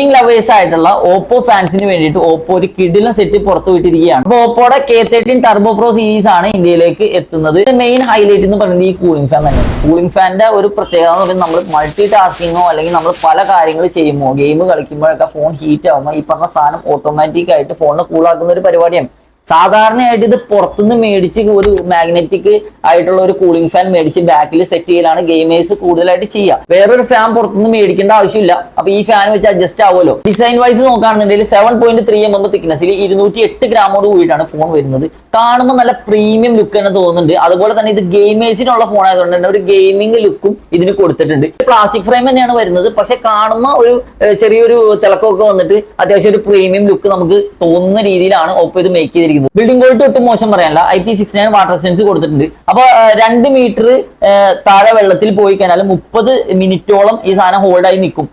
Gaming lovers ആയിട്ടുള്ള Oppo ഫാൻസിന് വേണ്ടിയിട്ട് ഓപ്പോ ഒരു കിഡിലും സെറ്റ് പുറത്തു വിട്ടിരിക്കുകയാണ്. അപ്പൊ ഓപ്പോയുടെ K thirteen turbo pro series ആണ് ഇന്ത്യയിലേക്ക് എത്തുന്നത്. മെയിൻ ഹൈലൈറ്റ് എന്ന് പറയുന്നത് ഈ കൂളിംഗ് ഫാൻ തന്നെ. കൂളിംഗ് ഫാനിന്റെ ഒരു പ്രത്യേകത എന്ന് പറയുന്നത് നമ്മൾ മൾട്ടി ടാസ്കിങ്ങോ അല്ലെങ്കിൽ നമ്മൾ പല കാര്യങ്ങൾ ചെയ്യുമ്പോൾ ഗെയിം കളിക്കുമ്പോഴൊക്കെ ഫോൺ ഹീറ്റ് ആകുമ്പോൾ ഈ പറഞ്ഞ സാധനം ഓട്ടോമാറ്റിക് ആയിട്ട് ഫോണിനെ കൂളാക്കുന്ന ഒരു പരിപാടിയാണ്. സാധാരണയായിട്ട് ഇത് പുറത്തുനിന്ന് മേടിച്ച് ഒരു മാഗ്നറ്റിക് ആയിട്ടുള്ള ഒരു കൂളിംഗ് ഫാൻ മേടിച്ച് ബാക്കിൽ സെറ്റ് ചെയ്യലാണ് ഗെയിമേഴ്സ് കൂടുതലായിട്ട് ചെയ്യുക. വേറൊരു ഫാൻ പുറത്തുനിന്ന് മേടിക്കേണ്ട ആവശ്യമില്ല. അപ്പൊ ഈ ഫാൻ വെച്ച് അഡ്ജസ്റ്റ് ആവുമല്ലോ. ഡിസൈൻ വൈസ് നോക്കുകയാണെന്നുണ്ടെങ്കിൽ seven point three M M തിക്നെസ്സിൽ ഇരുന്നൂറ്റി എട്ട് ഗ്രാമോട് കൂടിയിട്ടാണ് ഫോൺ വരുന്നത്. കാണുമ്പോൾ നല്ല പ്രീമിയം ലുക്ക് തന്നെ തോന്നുന്നുണ്ട്. അതുപോലെ തന്നെ ഇത് ഗെയിമേഴ്സിനുള്ള ഫോൺ ആയതുകൊണ്ട് തന്നെ ഒരു ഗെയിമിംഗ് ലുക്കും ഇതിന് കൊടുത്തിട്ടുണ്ട്. പ്ലാസ്റ്റിക് ഫ്രെയിം തന്നെയാണ് വരുന്നത്. പക്ഷെ കാണുമ്പോൾ ഒരു ചെറിയൊരു തിളക്കമൊക്കെ വന്നിട്ട് അത്യാവശ്യം ഒരു പ്രീമിയം ലുക്ക് നമുക്ക് തോന്നുന്ന രീതിയിലാണ് ഒപ്പം ഇത് മേക്ക് ചെയ്തിരിക്കുന്നത്. ബിൽഡിംഗ് ക്വാളിറ്റി ഒട്ടും മോശം പറയാനല്ല. I P six nine water sense കൊടുത്തിട്ടുണ്ട്. അപ്പൊ രണ്ട് മീറ്റർ താഴെ വെള്ളത്തിൽ പോയി കഴിഞ്ഞാൽ മുപ്പത് മിനിറ്റോളം ഈ സാധനം ഹോൾഡായി നിൽക്കും.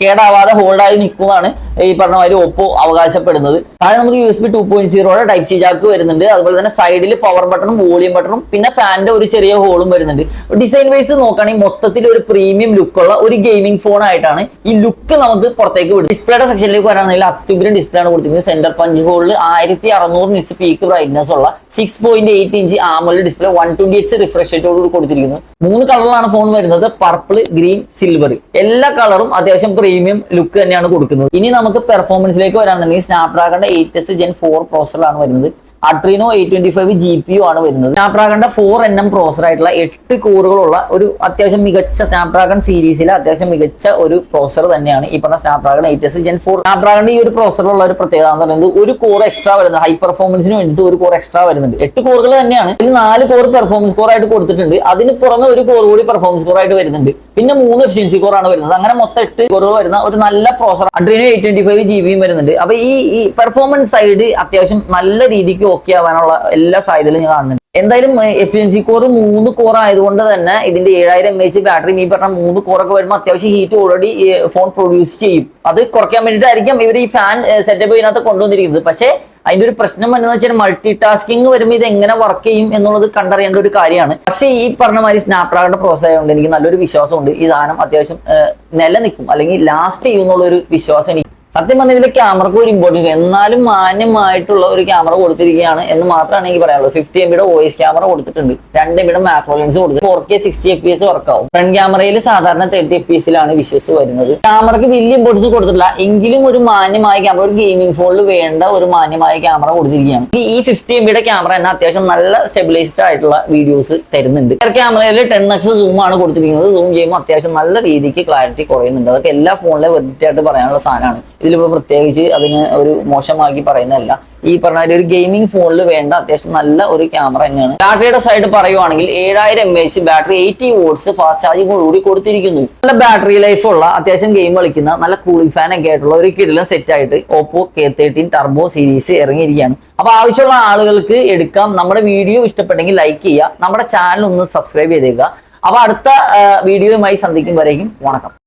കേടാവാതെ ഹോൾഡായി നിൽക്കുന്നതാണ് ഈ പറഞ്ഞ മാതിരി ഒപ്പോ അവകാശപ്പെടുന്നത്. താഴെ നമുക്ക് U S B two point സീറോയുടെ type C jack വരുന്നുണ്ട്. അതുപോലെ തന്നെ സൈഡിൽ പവർ ബട്ടണും വോളിയം ബട്ടണും പിന്നെ ഫാനിന്റെ ഒരു ചെറിയ ഹോളും വരുന്നുണ്ട്. ഡിസൈൻ വൈസ് നോക്കുകയാണെങ്കിൽ മൊത്തത്തിൽ ഒരു പ്രീമിയം ലുക്കുള്ള ഒരു ഗെയിമിംഗ് ഫോൺ ആയിട്ടാണ് ഈ ലുക്ക് നമുക്ക് പുറത്തേക്ക് വിടും ഡിസ്പ്ലേയുടെ സെക്ഷനിലേക്ക് വരാണെങ്കിൽ അത്യുഗ്രം ഡിസ്പ്ലേ ആണ് കൊടുത്തിരിക്കുന്നത്. സെന്റർ പഞ്ച് ഹോളിൽ ആയിരത്തി അറുന്നൂറ് നിറ്റ്സ് പീക്ക് ബ്രൈറ്റ്നസ് ഉള്ള six point eight inch AMOLED display one twenty H refresh റേറ്റോട് കൊടുത്തിരിക്കുന്നു. മൂന്ന് കളറിലാണ് ഫോൺ വരുന്നത്. പർപ്പിൾ ഗ്രീൻ സിൽവർ എല്ലാ കളറും അത്യാവശ്യം പ്രീമിയം ലുക്ക് തന്നെയാണ് കൊടുക്കുന്നത്. ഇനി നമുക്ക് പെർഫോമൻസിലേക്ക് വരാണെന്നുണ്ടെങ്കിൽ സ്നാപ്ഡ്രാഗണിന്റെ എയ്റ്റ് എസ് ജെൻ ഫോർ പ്രോസറാണ് വരുന്നത്. Adreno eight twenty five G P U ആണ് വരുന്നത്. സ്നാപ്ഡ്രാഗണിന്റെ ഫോർ എൻ എം പ്രോസർ ആയിട്ടുള്ള എട്ട് കോറുകളുള്ള ഒരു അത്യാവശ്യം മികച്ച സ്നാപ്ഡ്രാഗൺ സീരീസിലെ അത്യാവശ്യം മികച്ച ഒരു പ്രോസർ തന്നെയാണ് ഈ പറഞ്ഞ Snapdragon eight S gen four സ്നാപ്ഡ്രാഗണിന്റെ ഈ ഒരു പ്രോസറിലുള്ള ഒരു പ്രത്യേകത എന്ന് പറയുന്നത് ഒരു കോർ എക്സ്ട്രാ വരുന്നത് ഹൈ പെർഫോമൻസിന് വേണ്ടിയിട്ട് ഒരു കോർ എക്സ്ട്രാ വരുന്നുണ്ട്. എട്ട് കോറുകൾ തന്നെയാണ്. ഇതിൽ നാല് കോർ പെർഫോമൻസ് കോർ ആയിട്ട് കൊടുത്തിട്ടുണ്ട്. അതിന് പുറമെ ഒരു കോർ കൂടി പെർഫോമൻസ് കോർ ആയിട്ട് വരുന്നുണ്ട്. പിന്നെ മൂന്ന് എഫിഷ്യൻസി കോർ ആണ് വരുന്നത്. അങ്ങനെ മൊത്തം എട്ട് കോറുകൾ വരുന്ന ഒരു നല്ല processor Adreno eight twenty five G ബിയും വരുന്നുണ്ട്. അപ്പൊ ഈ പെർഫോമൻസ് സൈഡ് അത്യാവശ്യം നല്ല രീതിക്ക് ഓക്കെ ആവാനുള്ള എല്ലാ സാധ്യതകളും ഞാൻ കാണുന്നുണ്ട്. എന്തായാലും എഫിഷ്യൻസി കോർ മൂന്ന് കോർ ആയതുകൊണ്ട് തന്നെ ഇതിന്റെ ഏഴായിരം എം എച്ച് ബാറ്ററി ഈ പറഞ്ഞ മൂന്ന് കോറൊക്കെ വരുമ്പോൾ അത്യാവശ്യം ഹീറ്റ് ഓൾറെഡി ഫോൺ പ്രൊഡ്യൂസ് ചെയ്യും. അത് കുറയ്ക്കാൻ വേണ്ടിയിട്ടായിരിക്കും ഇവർ ഈ ഫാൻ സെറ്റപ്പ് ഇതിനകത്ത് കൊണ്ടുവന്നിരിക്കുന്നത്. പക്ഷേ അതിന്റെ ഒരു പ്രശ്നം എന്ന് വെച്ചാൽ മൾട്ടി ടാസ്കിങ് വരുമ്പോൾ ഇത് എങ്ങനെ വർക്ക് ചെയ്യും എന്നുള്ളത് കണ്ടറിയേണ്ട ഒരു കാര്യമാണ്. പക്ഷേ ഈ പറഞ്ഞ മാതിരി സ്നാപ്ഡ്രാഗണിന്റെ പ്രോസസ് ആയതുകൊണ്ട് എനിക്ക് നല്ലൊരു വിശ്വാസമുണ്ട്. ഈ സാധനം അത്യാവശ്യം നിലനിൽക്കും അല്ലെങ്കിൽ ലാസ്റ്റ് ചെയ്യും ഒരു വിശ്വാസം എനിക്ക് സത്യം പറഞ്ഞാൽ ഇതിൽ ക്യാമറക്ക് ഒരു ഇമ്പോർട്ടൻസ് എന്നാലും മാന്യമായിട്ടുള്ള ഒരു ക്യാമറ കൊടുത്തിരിക്കുകയാണ് എന്ന് മാത്രമാണ് എനിക്ക് പറയാനുള്ളത്. ഫിഫ്റ്റി എം ബിയുടെ വോയിസ് ക്യാമറ കൊടുത്തിട്ടുണ്ട്. രണ്ട് എം ബിയുടെ മാക്രോ ലെൻസ് കൊടുത്തു four K sixty F P S വർക്കാവും front ക്യാമറയിൽ സാധാരണ തേർട്ടി എഫ് പി എസിലാണ് വിശ്വസ് വരുന്നത്. ക്യാമറക്ക് വലിയ ഇമ്പോർട്ടൻസ് കൊടുത്തിട്ടില്ല. എങ്കിലും ഒരു മാന്യമായ ക്യാമറ ഒരു ഗെയിമിംഗ് ഫോണിൽ വേണ്ട ഒരു മാന്യമായ ക്യാമറ കൊടുത്തിരിക്കുകയാണ്. ഈ- ഈ ഫിഫ്റ്റി എം ബിയുടെ ക്യാമറ തന്നെ അത്യാവശ്യം നല്ല സ്റ്റെബിലൈസ്ഡ് ആയിട്ടുള്ള വീഡിയോസ് തരുന്നുണ്ട്. ക്യാമറയിൽ ടെൻ എക്സ് സൂം ആണ് കൊടുത്തിരിക്കുന്നത്. സൂം ചെയ്യുമ്പോൾ അത്യാവശ്യം നല്ല രീതിക്ക് ക്ലാരിറ്റി കുറയുന്നുണ്ട്. അതൊക്കെ എല്ലാ ഫോണിലെ വെറുതെ ആയിട്ട് പറയാനുള്ള സാധനമാണ്. ഇതിലിപ്പോൾ പ്രത്യേകിച്ച് അതിന് ഒരു മോശമാക്കി പറയുന്നതല്ല. ഈ പറഞ്ഞ ഒരു ഗെയിമിംഗ് ഫോണിൽ വേണ്ട അത്യാവശ്യം നല്ല ഒരു ക്യാമറ തന്നെയാണ്. ബാറ്ററിയുടെ സൈഡ് പറയുവാണെങ്കിൽ ഏഴായിരം M H battery eighty watts fast charging കൂടി കൊടുത്തിരിക്കുന്നു. നല്ല ബാറ്ററി ലൈഫുള്ള അത്യാവശ്യം ഗെയിം കളിക്കുന്ന നല്ല കൂളിംഗ് ഫാൻ ഒക്കെ ആയിട്ടുള്ള ഒരു കിടിലൻ സെറ്റ് ആയിട്ട് Oppo K thirteen turbo series ഇറങ്ങിയിരിക്കുകയാണ്. അപ്പൊ ആവശ്യമുള്ള ആളുകൾക്ക് എടുക്കാം. നമ്മുടെ വീഡിയോ ഇഷ്ടപ്പെട്ടെങ്കിൽ ലൈക്ക് ചെയ്യുക. നമ്മുടെ ചാനൽ ഒന്ന് സബ്സ്ക്രൈബ് ചെയ്തേക്കുക. അപ്പൊ അടുത്ത വീഡിയോയുമായി സന്ധിക്കും വരേക്കും വണക്കം.